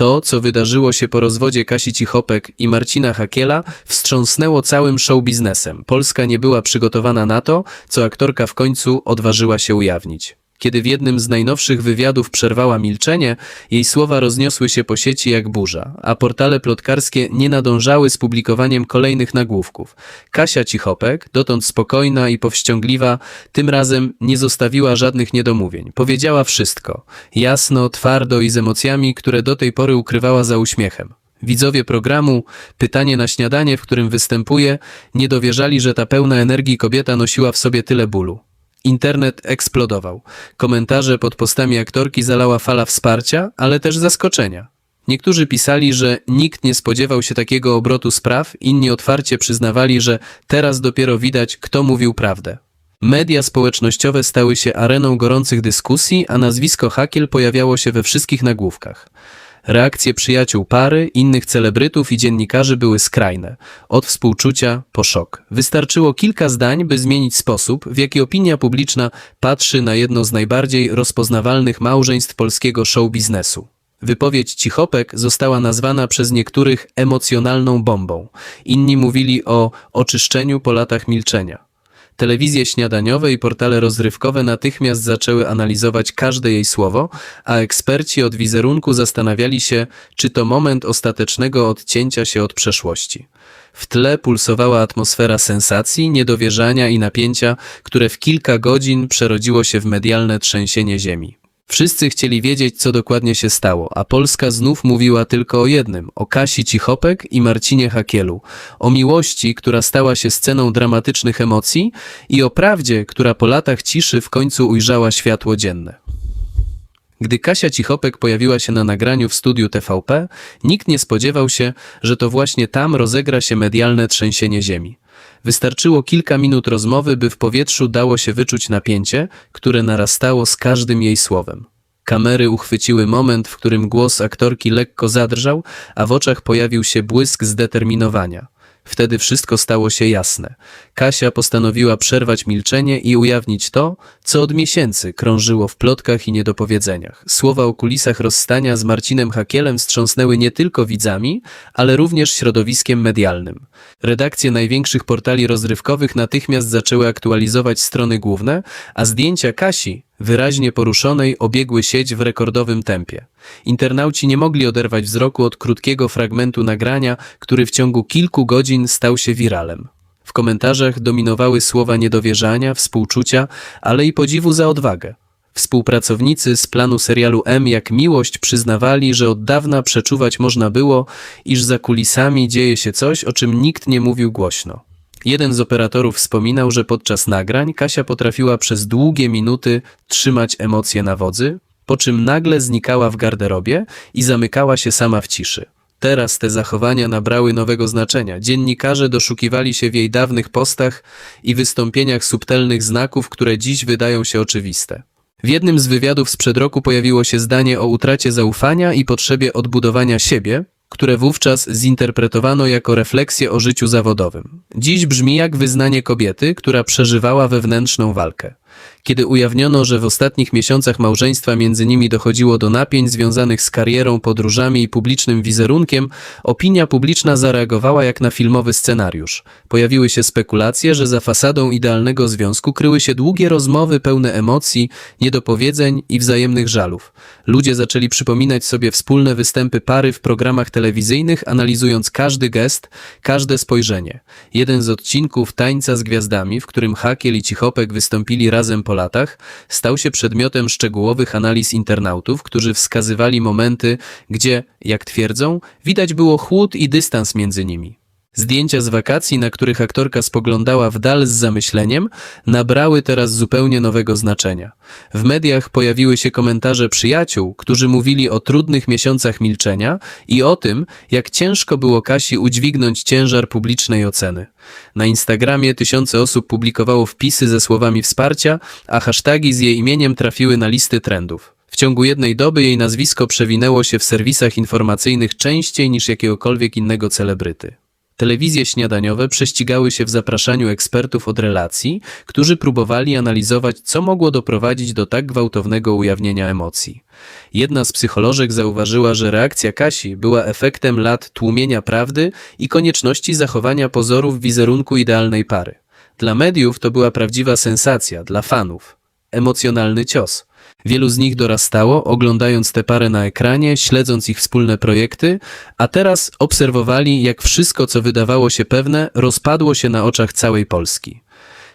To, co wydarzyło się po rozwodzie Kasi Cichopek i Marcina Hakiela, wstrząsnęło całym show biznesem. Polska nie była przygotowana na to, co aktorka w końcu odważyła się ujawnić. Kiedy w jednym z najnowszych wywiadów przerwała milczenie, jej słowa rozniosły się po sieci jak burza, a portale plotkarskie nie nadążały z publikowaniem kolejnych nagłówków. Kasia Cichopek, dotąd spokojna i powściągliwa, tym razem nie zostawiła żadnych niedomówień. Powiedziała wszystko. Jasno, twardo i z emocjami, które do tej pory ukrywała za uśmiechem. Widzowie programu, pytanie na śniadanie, w którym występuje, nie dowierzali, że ta pełna energii kobieta nosiła w sobie tyle bólu. Internet eksplodował. Komentarze pod postami aktorki zalała fala wsparcia, ale też zaskoczenia. Niektórzy pisali, że nikt nie spodziewał się takiego obrotu spraw, inni otwarcie przyznawali, że teraz dopiero widać, kto mówił prawdę. Media społecznościowe stały się areną gorących dyskusji, a nazwisko Hakiel pojawiało się we wszystkich nagłówkach. Reakcje przyjaciół pary, innych celebrytów i dziennikarzy były skrajne. Od współczucia po szok. Wystarczyło kilka zdań, by zmienić sposób, w jaki opinia publiczna patrzy na jedno z najbardziej rozpoznawalnych małżeństw polskiego show biznesu. Wypowiedź Cichopek została nazwana przez niektórych emocjonalną bombą. Inni mówili o oczyszczeniu po latach milczenia. Telewizje śniadaniowe i portale rozrywkowe natychmiast zaczęły analizować każde jej słowo, a eksperci od wizerunku zastanawiali się, czy to moment ostatecznego odcięcia się od przeszłości. W tle pulsowała atmosfera sensacji, niedowierzania i napięcia, które w kilka godzin przerodziło się w medialne trzęsienie ziemi. Wszyscy chcieli wiedzieć, co dokładnie się stało, a Polska znów mówiła tylko o jednym, o Kasi Cichopek i Marcinie Hakielu, o miłości, która stała się sceną dramatycznych emocji i o prawdzie, która po latach ciszy w końcu ujrzała światło dzienne. Gdy Kasia Cichopek pojawiła się na nagraniu w studiu TVP, nikt nie spodziewał się, że to właśnie tam rozegra się medialne trzęsienie ziemi. Wystarczyło kilka minut rozmowy, by w powietrzu dało się wyczuć napięcie, które narastało z każdym jej słowem. Kamery uchwyciły moment, w którym głos aktorki lekko zadrżał, a w oczach pojawił się błysk zdeterminowania. Wtedy wszystko stało się jasne. Kasia postanowiła przerwać milczenie i ujawnić to, co od miesięcy krążyło w plotkach i niedopowiedzeniach. Słowa o kulisach rozstania z Marcinem Hakielem wstrząsnęły nie tylko widzami, ale również środowiskiem medialnym. Redakcje największych portali rozrywkowych natychmiast zaczęły aktualizować strony główne, a zdjęcia Kasi wyraźnie poruszonej obiegły sieć w rekordowym tempie. Internauci nie mogli oderwać wzroku od krótkiego fragmentu nagrania, który w ciągu kilku godzin stał się wiralem. W komentarzach dominowały słowa niedowierzania, współczucia, ale i podziwu za odwagę. Współpracownicy z planu serialu M jak miłość przyznawali, że od dawna przeczuwać można było, iż za kulisami dzieje się coś, o czym nikt nie mówił głośno. Jeden z operatorów wspominał, że podczas nagrań Kasia potrafiła przez długie minuty trzymać emocje na wodzy, po czym nagle znikała w garderobie i zamykała się sama w ciszy. Teraz te zachowania nabrały nowego znaczenia. Dziennikarze doszukiwali się w jej dawnych postach i wystąpieniach subtelnych znaków, które dziś wydają się oczywiste. W jednym z wywiadów sprzed roku pojawiło się zdanie o utracie zaufania i potrzebie odbudowania siebie, które wówczas zinterpretowano jako refleksję o życiu zawodowym. Dziś brzmi jak wyznanie kobiety, która przeżywała wewnętrzną walkę. Kiedy ujawniono, że w ostatnich miesiącach małżeństwa między nimi dochodziło do napięć związanych z karierą, podróżami i publicznym wizerunkiem, opinia publiczna zareagowała jak na filmowy scenariusz. Pojawiły się spekulacje, że za fasadą idealnego związku kryły się długie rozmowy pełne emocji, niedopowiedzeń i wzajemnych żalów. Ludzie zaczęli przypominać sobie wspólne występy pary w programach telewizyjnych, analizując każdy gest, każde spojrzenie. Jeden z odcinków Tańca z Gwiazdami, w którym Hakiel i Cichopek wystąpili razem po latach, stał się przedmiotem szczegółowych analiz internautów, którzy wskazywali momenty, gdzie, jak twierdzą, widać było chłód i dystans między nimi. Zdjęcia z wakacji, na których aktorka spoglądała w dal z zamyśleniem, nabrały teraz zupełnie nowego znaczenia. W mediach pojawiły się komentarze przyjaciół, którzy mówili o trudnych miesiącach milczenia i o tym, jak ciężko było Kasi udźwignąć ciężar publicznej oceny. Na Instagramie tysiące osób publikowało wpisy ze słowami wsparcia, a hasztagi z jej imieniem trafiły na listy trendów. W ciągu jednej doby jej nazwisko przewinęło się w serwisach informacyjnych częściej niż jakiegokolwiek innego celebryty. Telewizje śniadaniowe prześcigały się w zapraszaniu ekspertów od relacji, którzy próbowali analizować, co mogło doprowadzić do tak gwałtownego ujawnienia emocji. Jedna z psycholożek zauważyła, że reakcja Kasi była efektem lat tłumienia prawdy i konieczności zachowania pozorów wizerunku idealnej pary. Dla mediów to była prawdziwa sensacja, dla fanów emocjonalny cios. Wielu z nich dorastało, oglądając tę parę na ekranie, śledząc ich wspólne projekty, a teraz obserwowali, jak wszystko, co wydawało się pewne, rozpadło się na oczach całej Polski.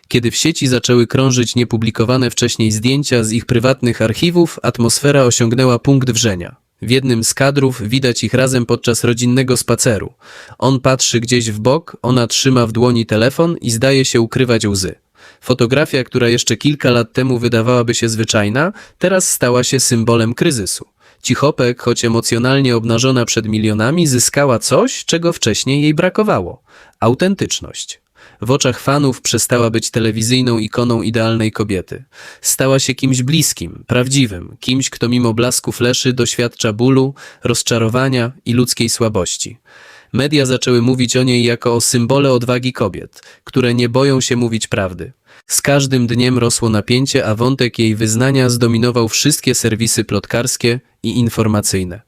Kiedy w sieci zaczęły krążyć niepublikowane wcześniej zdjęcia z ich prywatnych archiwów, atmosfera osiągnęła punkt wrzenia. W jednym z kadrów widać ich razem podczas rodzinnego spaceru. On patrzy gdzieś w bok, ona trzyma w dłoni telefon i zdaje się ukrywać łzy. Fotografia, która jeszcze kilka lat temu wydawałaby się zwyczajna, teraz stała się symbolem kryzysu. Cichopek, choć emocjonalnie obnażona przed milionami, zyskała coś, czego wcześniej jej brakowało autentyczność. W oczach fanów przestała być telewizyjną ikoną idealnej kobiety. Stała się kimś bliskim, prawdziwym, kimś, kto mimo blasku fleszy doświadcza bólu, rozczarowania i ludzkiej słabości. Media zaczęły mówić o niej jako o symbole odwagi kobiet, które nie boją się mówić prawdy. Z każdym dniem rosło napięcie, a wątek jej wyznania zdominował wszystkie serwisy plotkarskie i informacyjne.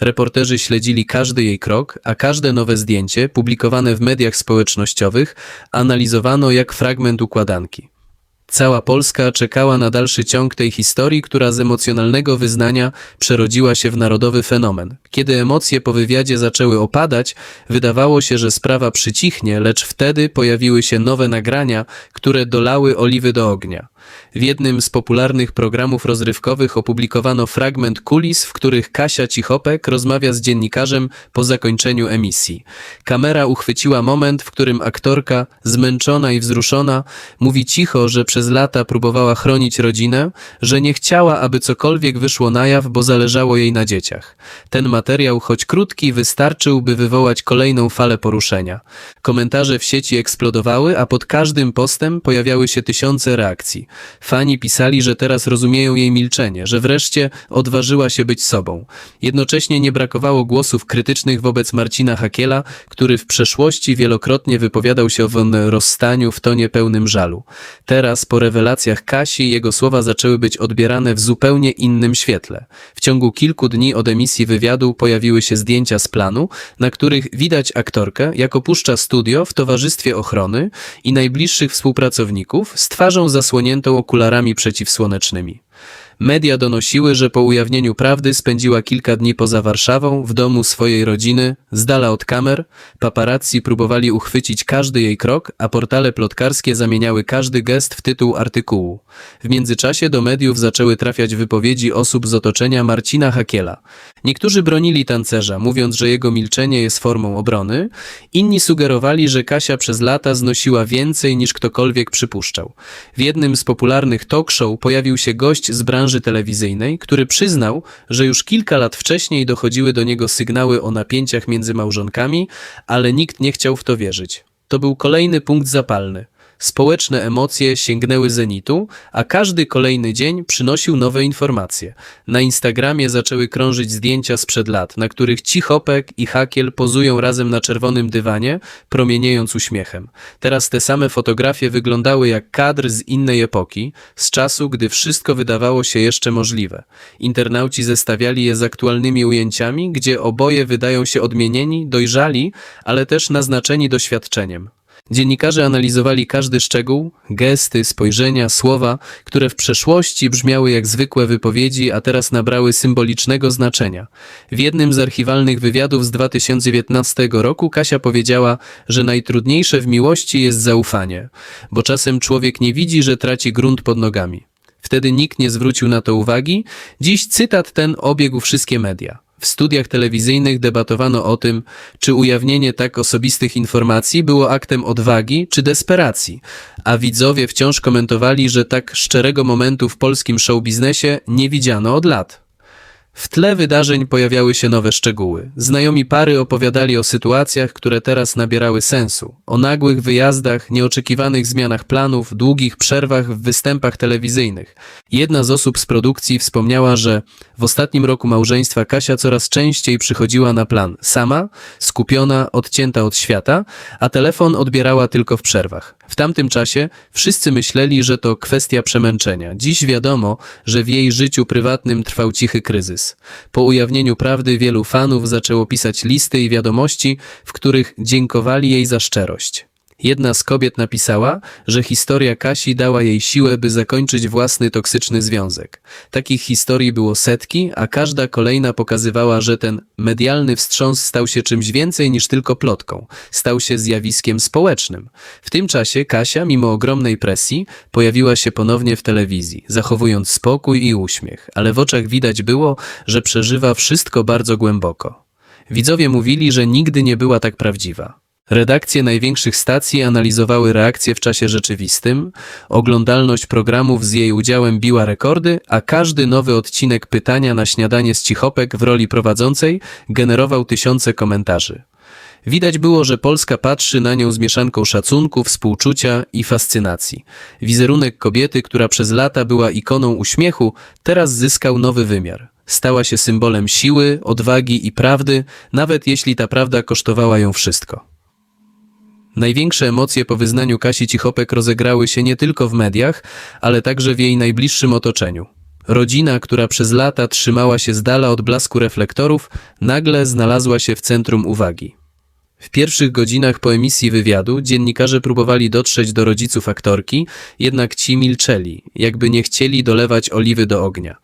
Reporterzy śledzili każdy jej krok, a każde nowe zdjęcie, publikowane w mediach społecznościowych, analizowano jak fragment układanki. Cała Polska czekała na dalszy ciąg tej historii, która z emocjonalnego wyznania przerodziła się w narodowy fenomen. Kiedy emocje po wywiadzie zaczęły opadać, wydawało się, że sprawa przycichnie, lecz wtedy pojawiły się nowe nagrania, które dolały oliwy do ognia. W jednym z popularnych programów rozrywkowych opublikowano fragment kulis, w których Kasia Cichopek rozmawia z dziennikarzem po zakończeniu emisji. Kamera uchwyciła moment, w którym aktorka, zmęczona i wzruszona, mówi cicho, że przez lata próbowała chronić rodzinę, że nie chciała, aby cokolwiek wyszło na jaw, bo zależało jej na dzieciach. Ten materiał, choć krótki, wystarczył, by wywołać kolejną falę poruszenia. Komentarze w sieci eksplodowały, a pod każdym postem pojawiały się tysiące reakcji. Fani pisali, że teraz rozumieją jej milczenie, że wreszcie odważyła się być sobą. Jednocześnie nie brakowało głosów krytycznych wobec Marcina Hakiela, który w przeszłości wielokrotnie wypowiadał się o rozstaniu w tonie pełnym żalu. Teraz, po rewelacjach Kasi, jego słowa zaczęły być odbierane w zupełnie innym świetle. W ciągu kilku dni od emisji wywiadu pojawiły się zdjęcia z planu, na których widać aktorkę, jak opuszcza studio w towarzystwie ochrony i najbliższych współpracowników z twarzą zasłoniętą okularami przeciwsłonecznymi. Media donosiły, że po ujawnieniu prawdy spędziła kilka dni poza Warszawą, w domu swojej rodziny, z dala od kamer. Paparazzi próbowali uchwycić każdy jej krok, a portale plotkarskie zamieniały każdy gest w tytuł artykułu. W międzyczasie do mediów zaczęły trafiać wypowiedzi osób z otoczenia Marcina Hakiela. Niektórzy bronili tancerza, mówiąc, że jego milczenie jest formą obrony, inni sugerowali, że Kasia przez lata znosiła więcej niż ktokolwiek przypuszczał. W jednym z popularnych talk show pojawił się gość z branży telewizyjnej, który przyznał, że już kilka lat wcześniej dochodziły do niego sygnały o napięciach między małżonkami, ale nikt nie chciał w to wierzyć. To był kolejny punkt zapalny. Społeczne emocje sięgnęły zenitu, a każdy kolejny dzień przynosił nowe informacje. Na Instagramie zaczęły krążyć zdjęcia sprzed lat, na których Cichopek i Hakiel pozują razem na czerwonym dywanie, promieniejąc uśmiechem. Teraz te same fotografie wyglądały jak kadr z innej epoki, z czasu, gdy wszystko wydawało się jeszcze możliwe. Internauci zestawiali je z aktualnymi ujęciami, gdzie oboje wydają się odmienieni, dojrzali, ale też naznaczeni doświadczeniem. Dziennikarze analizowali każdy szczegół, gesty, spojrzenia, słowa, które w przeszłości brzmiały jak zwykłe wypowiedzi, a teraz nabrały symbolicznego znaczenia. W jednym z archiwalnych wywiadów z 2019 roku Kasia powiedziała, że najtrudniejsze w miłości jest zaufanie, bo czasem człowiek nie widzi, że traci grunt pod nogami. Wtedy nikt nie zwrócił na to uwagi. Dziś cytat ten obiegł wszystkie media. W studiach telewizyjnych debatowano o tym, czy ujawnienie tak osobistych informacji było aktem odwagi czy desperacji, a widzowie wciąż komentowali, że tak szczerego momentu w polskim showbiznesie nie widziano od lat. W tle wydarzeń pojawiały się nowe szczegóły. Znajomi pary opowiadali o sytuacjach, które teraz nabierały sensu. O nagłych wyjazdach, nieoczekiwanych zmianach planów, długich przerwach w występach telewizyjnych. Jedna z osób z produkcji wspomniała, że w ostatnim roku małżeństwa Kasia coraz częściej przychodziła na plan sama, skupiona, odcięta od świata, a telefon odbierała tylko w przerwach. W tamtym czasie wszyscy myśleli, że to kwestia przemęczenia. Dziś wiadomo, że w jej życiu prywatnym trwał cichy kryzys. Po ujawnieniu prawdy wielu fanów zaczęło pisać listy i wiadomości, w których dziękowali jej za szczerość. Jedna z kobiet napisała, że historia Kasi dała jej siłę, by zakończyć własny toksyczny związek. Takich historii było setki, a każda kolejna pokazywała, że ten medialny wstrząs stał się czymś więcej niż tylko plotką. Stał się zjawiskiem społecznym. W tym czasie Kasia, mimo ogromnej presji, pojawiła się ponownie w telewizji, zachowując spokój i uśmiech, ale w oczach widać było, że przeżywa wszystko bardzo głęboko. Widzowie mówili, że nigdy nie była tak prawdziwa. Redakcje największych stacji analizowały reakcje w czasie rzeczywistym, oglądalność programów z jej udziałem biła rekordy, a każdy nowy odcinek pytania na śniadanie z Cichopek w roli prowadzącej generował tysiące komentarzy. Widać było, że Polska patrzy na nią z mieszanką szacunku, współczucia i fascynacji. Wizerunek kobiety, która przez lata była ikoną uśmiechu, teraz zyskał nowy wymiar. Stała się symbolem siły, odwagi i prawdy, nawet jeśli ta prawda kosztowała ją wszystko. Największe emocje po wyznaniu Kasi Cichopek rozegrały się nie tylko w mediach, ale także w jej najbliższym otoczeniu. Rodzina, która przez lata trzymała się z dala od blasku reflektorów, nagle znalazła się w centrum uwagi. W pierwszych godzinach po emisji wywiadu dziennikarze próbowali dotrzeć do rodziców aktorki, jednak ci milczeli, jakby nie chcieli dolewać oliwy do ognia.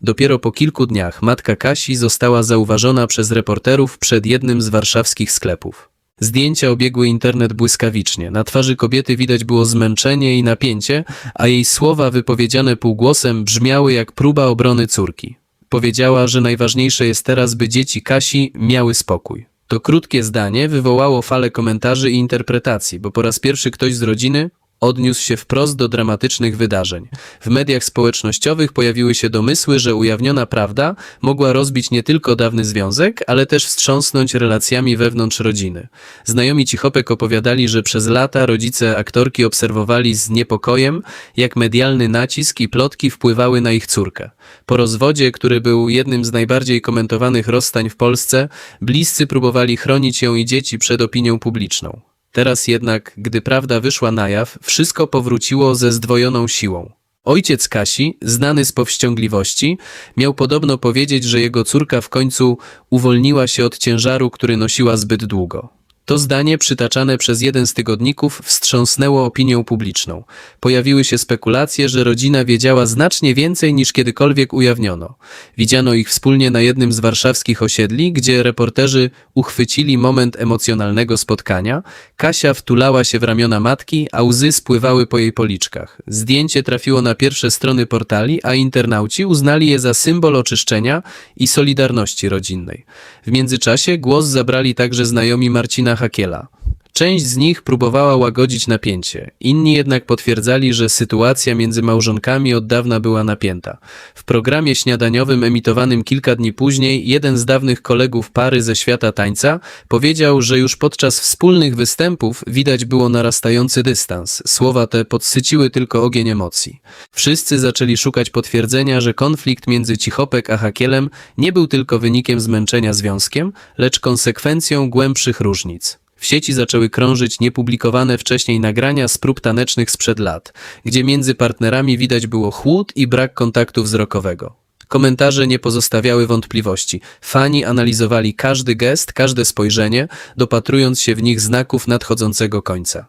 Dopiero po kilku dniach matka Kasi została zauważona przez reporterów przed jednym z warszawskich sklepów. Zdjęcia obiegły internet błyskawicznie. Na twarzy kobiety widać było zmęczenie i napięcie, a jej słowa wypowiedziane półgłosem brzmiały jak próba obrony córki. Powiedziała, że najważniejsze jest teraz, by dzieci Kasi miały spokój. To krótkie zdanie wywołało falę komentarzy i interpretacji, bo po raz pierwszy ktoś z rodziny odniósł się wprost do dramatycznych wydarzeń. W mediach społecznościowych pojawiły się domysły, że ujawniona prawda mogła rozbić nie tylko dawny związek, ale też wstrząsnąć relacjami wewnątrz rodziny. Znajomi Cichopek opowiadali, że przez lata rodzice aktorki obserwowali z niepokojem, jak medialny nacisk i plotki wpływały na ich córkę. Po rozwodzie, który był jednym z najbardziej komentowanych rozstań w Polsce, bliscy próbowali chronić ją i dzieci przed opinią publiczną. Teraz jednak, gdy prawda wyszła na jaw, wszystko powróciło ze zdwojoną siłą. Ojciec Kasi, znany z powściągliwości, miał podobno powiedzieć, że jego córka w końcu uwolniła się od ciężaru, który nosiła zbyt długo. To zdanie, przytaczane przez jeden z tygodników, wstrząsnęło opinią publiczną. Pojawiły się spekulacje, że rodzina wiedziała znacznie więcej niż kiedykolwiek ujawniono. Widziano ich wspólnie na jednym z warszawskich osiedli, gdzie reporterzy uchwycili moment emocjonalnego spotkania. Kasia wtulała się w ramiona matki, a łzy spływały po jej policzkach. Zdjęcie trafiło na pierwsze strony portali, a internauci uznali je za symbol oczyszczenia i solidarności rodzinnej. W międzyczasie głos zabrali także znajomi Marcina Hakiela. Część z nich próbowała łagodzić napięcie, inni jednak potwierdzali, że sytuacja między małżonkami od dawna była napięta. W programie śniadaniowym emitowanym kilka dni później jeden z dawnych kolegów pary ze świata tańca powiedział, że już podczas wspólnych występów widać było narastający dystans. Słowa te podsyciły tylko ogień emocji. Wszyscy zaczęli szukać potwierdzenia, że konflikt między Cichopek a Hakielem nie był tylko wynikiem zmęczenia związkiem, lecz konsekwencją głębszych różnic. W sieci zaczęły krążyć niepublikowane wcześniej nagrania z prób tanecznych sprzed lat, gdzie między partnerami widać było chłód i brak kontaktu wzrokowego. Komentarze nie pozostawiały wątpliwości. Fani analizowali każdy gest, każde spojrzenie, dopatrując się w nich znaków nadchodzącego końca.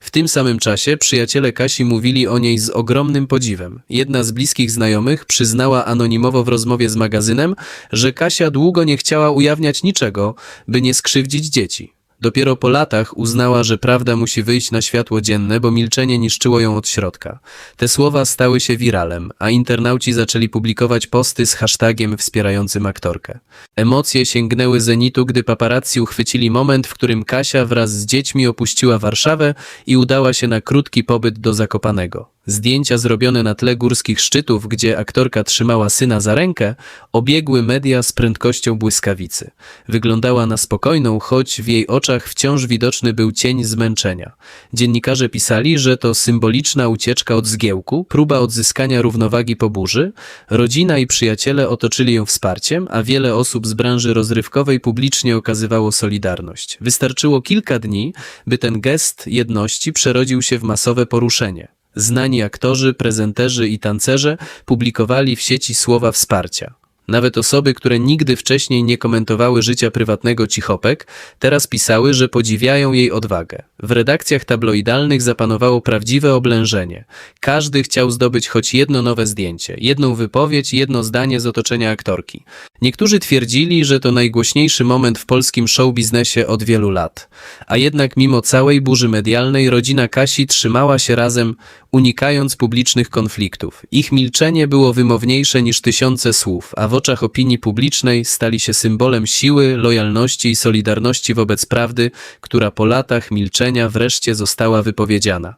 W tym samym czasie przyjaciele Kasi mówili o niej z ogromnym podziwem. Jedna z bliskich znajomych przyznała anonimowo w rozmowie z magazynem, że Kasia długo nie chciała ujawniać niczego, by nie skrzywdzić dzieci. Dopiero po latach uznała, że prawda musi wyjść na światło dzienne, bo milczenie niszczyło ją od środka. Te słowa stały się wiralem, a internauci zaczęli publikować posty z hashtagiem wspierającym aktorkę. Emocje sięgnęły zenitu, gdy paparazzi uchwycili moment, w którym Kasia wraz z dziećmi opuściła Warszawę i udała się na krótki pobyt do Zakopanego. Zdjęcia zrobione na tle górskich szczytów, gdzie aktorka trzymała syna za rękę, obiegły media z prędkością błyskawicy. Wyglądała na spokojną, choć w jej oczach wciąż widoczny był cień zmęczenia. Dziennikarze pisali, że to symboliczna ucieczka od zgiełku, próba odzyskania równowagi po burzy. Rodzina i przyjaciele otoczyli ją wsparciem, a wiele osób z branży rozrywkowej publicznie okazywało solidarność. Wystarczyło kilka dni, by ten gest jedności przerodził się w masowe poruszenie. Znani aktorzy, prezenterzy i tancerze publikowali w sieci słowa wsparcia. Nawet osoby, które nigdy wcześniej nie komentowały życia prywatnego Cichopek, teraz pisały, że podziwiają jej odwagę. W redakcjach tabloidalnych zapanowało prawdziwe oblężenie. Każdy chciał zdobyć choć jedno nowe zdjęcie, jedną wypowiedź, jedno zdanie z otoczenia aktorki. Niektórzy twierdzili, że to najgłośniejszy moment w polskim show biznesie od wielu lat. A jednak mimo całej burzy medialnej rodzina Kasi trzymała się razem, unikając publicznych konfliktów. Ich milczenie było wymowniejsze niż tysiące słów, a w oczach opinii publicznej stali się symbolem siły, lojalności i solidarności wobec prawdy, która po latach milczenia wreszcie została wypowiedziana.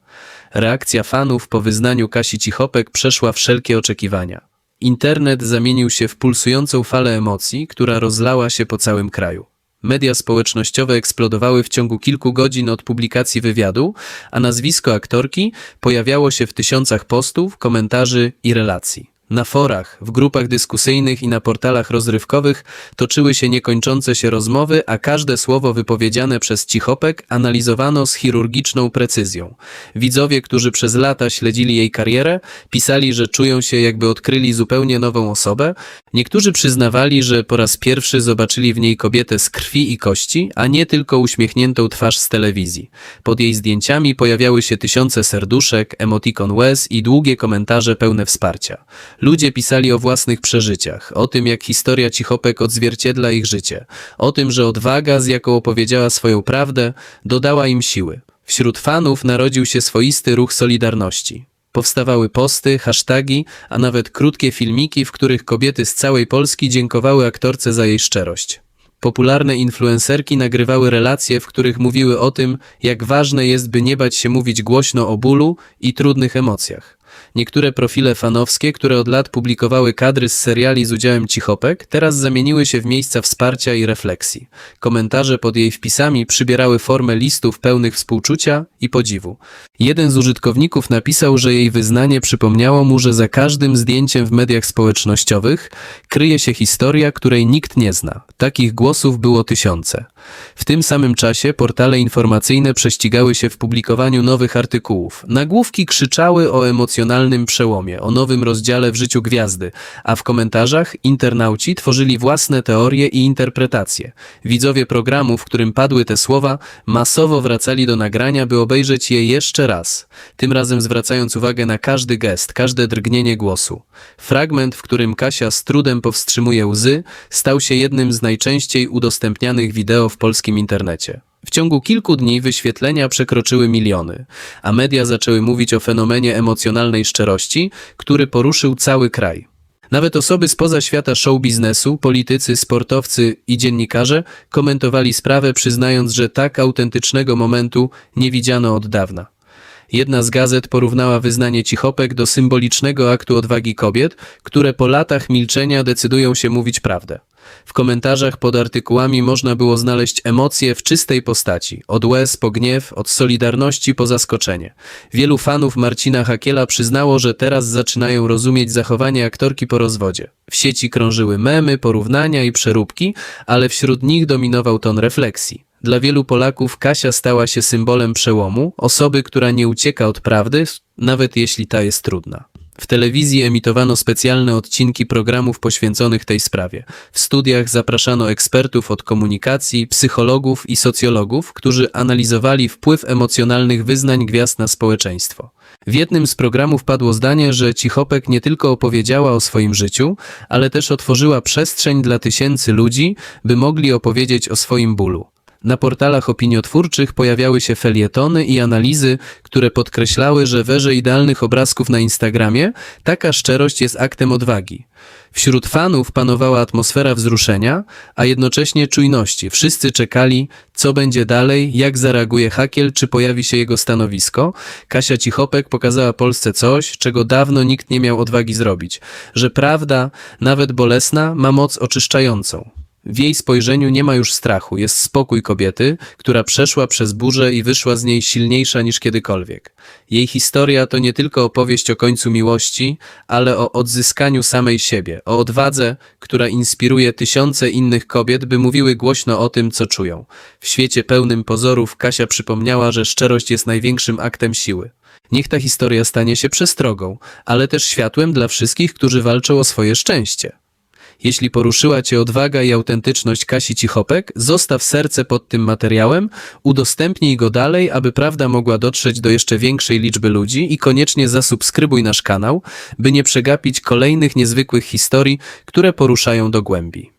Reakcja fanów po wyznaniu Kasi Cichopek przeszła wszelkie oczekiwania. Internet zamienił się w pulsującą falę emocji, która rozlała się po całym kraju. Media społecznościowe eksplodowały w ciągu kilku godzin od publikacji wywiadu, a nazwisko aktorki pojawiało się w tysiącach postów, komentarzy i relacji. Na forach, w grupach dyskusyjnych i na portalach rozrywkowych toczyły się niekończące się rozmowy, a każde słowo wypowiedziane przez Cichopek analizowano z chirurgiczną precyzją. Widzowie, którzy przez lata śledzili jej karierę, pisali, że czują się jakby odkryli zupełnie nową osobę. Niektórzy przyznawali, że po raz pierwszy zobaczyli w niej kobietę z krwi i kości, a nie tylko uśmiechniętą twarz z telewizji. Pod jej zdjęciami pojawiały się tysiące serduszek, emotikon łez i długie komentarze pełne wsparcia. Ludzie pisali o własnych przeżyciach, o tym, jak historia Cichopek odzwierciedla ich życie, o tym, że odwaga, z jaką opowiedziała swoją prawdę, dodała im siły. Wśród fanów narodził się swoisty ruch solidarności. Powstawały posty, hasztagi, a nawet krótkie filmiki, w których kobiety z całej Polski dziękowały aktorce za jej szczerość. Popularne influencerki nagrywały relacje, w których mówiły o tym, jak ważne jest, by nie bać się mówić głośno o bólu i trudnych emocjach. Niektóre profile fanowskie, które od lat publikowały kadry z seriali z udziałem Cichopek, teraz zamieniły się w miejsca wsparcia i refleksji. Komentarze pod jej wpisami przybierały formę listów pełnych współczucia i podziwu. Jeden z użytkowników napisał, że jej wyznanie przypomniało mu, że za każdym zdjęciem w mediach społecznościowych kryje się historia, której nikt nie zna. Takich głosów było tysiące. W tym samym czasie portale informacyjne prześcigały się w publikowaniu nowych artykułów. Nagłówki krzyczały o emocjonalnym przełomie, o nowym rozdziale w życiu gwiazdy, a w komentarzach internauci tworzyli własne teorie i interpretacje. Widzowie programu, w którym padły te słowa, masowo wracali do nagrania, by obejrzeć je jeszcze raz, tym razem zwracając uwagę na każdy gest, każde drgnienie głosu. Fragment, w którym Kasia z trudem powstrzymuje łzy, stał się jednym z najczęściej udostępnianych wideo w polskim internecie. W ciągu kilku dni wyświetlenia przekroczyły miliony, a media zaczęły mówić o fenomenie emocjonalnej szczerości, który poruszył cały kraj. Nawet osoby spoza świata show biznesu, politycy, sportowcy i dziennikarze komentowali sprawę, przyznając, że tak autentycznego momentu nie widziano od dawna. Jedna z gazet porównała wyznanie Cichopek do symbolicznego aktu odwagi kobiet, które po latach milczenia decydują się mówić prawdę. W komentarzach pod artykułami można było znaleźć emocje w czystej postaci, od łez po gniew, od solidarności po zaskoczenie. Wielu fanów Marcina Hakiela przyznało, że teraz zaczynają rozumieć zachowanie aktorki po rozwodzie. W sieci krążyły memy, porównania i przeróbki, ale wśród nich dominował ton refleksji. Dla wielu Polaków Kasia stała się symbolem przełomu, osoby, która nie ucieka od prawdy, nawet jeśli ta jest trudna. W telewizji emitowano specjalne odcinki programów poświęconych tej sprawie. W studiach zapraszano ekspertów od komunikacji, psychologów i socjologów, którzy analizowali wpływ emocjonalnych wyznań gwiazd na społeczeństwo. W jednym z programów padło zdanie, że Cichopek nie tylko opowiedziała o swoim życiu, ale też otworzyła przestrzeń dla tysięcy ludzi, by mogli opowiedzieć o swoim bólu. Na portalach opiniotwórczych pojawiały się felietony i analizy, które podkreślały, że w erze idealnych obrazków na Instagramie taka szczerość jest aktem odwagi. Wśród fanów panowała atmosfera wzruszenia, a jednocześnie czujności. Wszyscy czekali, co będzie dalej, jak zareaguje Hakiel, czy pojawi się jego stanowisko. Kasia Cichopek pokazała Polsce coś, czego dawno nikt nie miał odwagi zrobić, że prawda, nawet bolesna, ma moc oczyszczającą. W jej spojrzeniu nie ma już strachu, jest spokój kobiety, która przeszła przez burzę i wyszła z niej silniejsza niż kiedykolwiek. Jej historia to nie tylko opowieść o końcu miłości, ale o odzyskaniu samej siebie, o odwadze, która inspiruje tysiące innych kobiet, by mówiły głośno o tym, co czują. W świecie pełnym pozorów Kasia przypomniała, że szczerość jest największym aktem siły. Niech ta historia stanie się przestrogą, ale też światłem dla wszystkich, którzy walczą o swoje szczęście. Jeśli poruszyła Cię odwaga i autentyczność Kasi Cichopek, zostaw serce pod tym materiałem, udostępnij go dalej, aby prawda mogła dotrzeć do jeszcze większej liczby ludzi i koniecznie zasubskrybuj nasz kanał, by nie przegapić kolejnych niezwykłych historii, które poruszają do głębi.